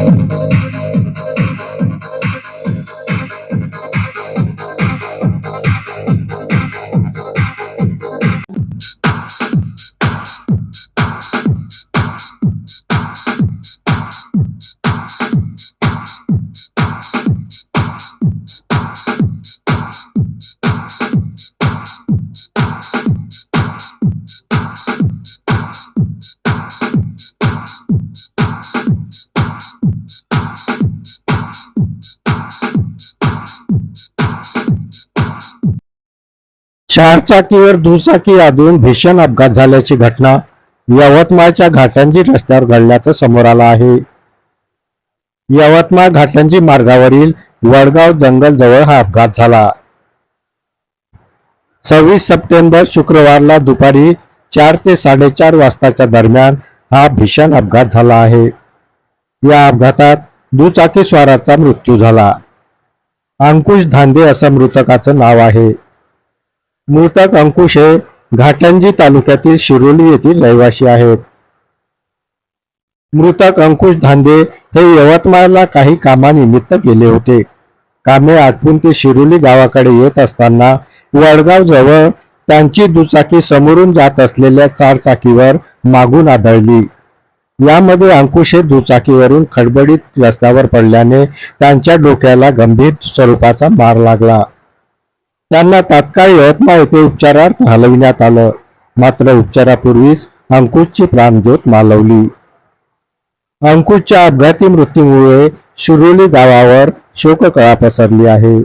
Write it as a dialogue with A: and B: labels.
A: Thank you. चारचाकीवर दुचाकी आदळून भीषण अपघात झाल्याची घटना यवतमाळच्या घाटंजी रस्त्यावर घडल्याचं समोर आलं आहे. यवतमाळ घाटंजी मार्गावरील वडगाव जंगल जवळ हा अपघात झाला. सव्वीस सप्टेंबर शुक्रवारला दुपारी चार ते साडेचार वाजताच्या दरम्यान हा भीषण अपघात झाला आहे. या अपघातात दुचाकी स्वाराचा मृत्यू झाला. अंकुश धांदे असं मृतकाचं नाव आहे. मृतक अंकुश हे घाटंजी तालुक्यातील शिरोली येथील रहिवासी आहेत. मृतक अंकुश धांदे हे यवतमाळला काही कामानिमित्त गेले होते. कामे आटपून ते शिरोली गावाकडे येत असताना वडगाव जवळ त्यांची दुचाकी समोरून जात असलेल्या चारचाकीवर मागून आदळली. यामध्ये अंकुश हे दुचाकीवरून खडबडीत रस्त्यावर पडल्याने त्यांच्या डोक्याला गंभीर स्वरूपाचा मार लागला. त्यांना तात्काळ यवतमाळ येथे उपचारार्थ हलविण्यात आलं. मात्र उपचारापूर्वीच अंकुशची प्राणज्योत मालवली. अंकुशच्या अपघाती मृत्यूमुळे शिरोली गावावर शोककळा पसरली आहे.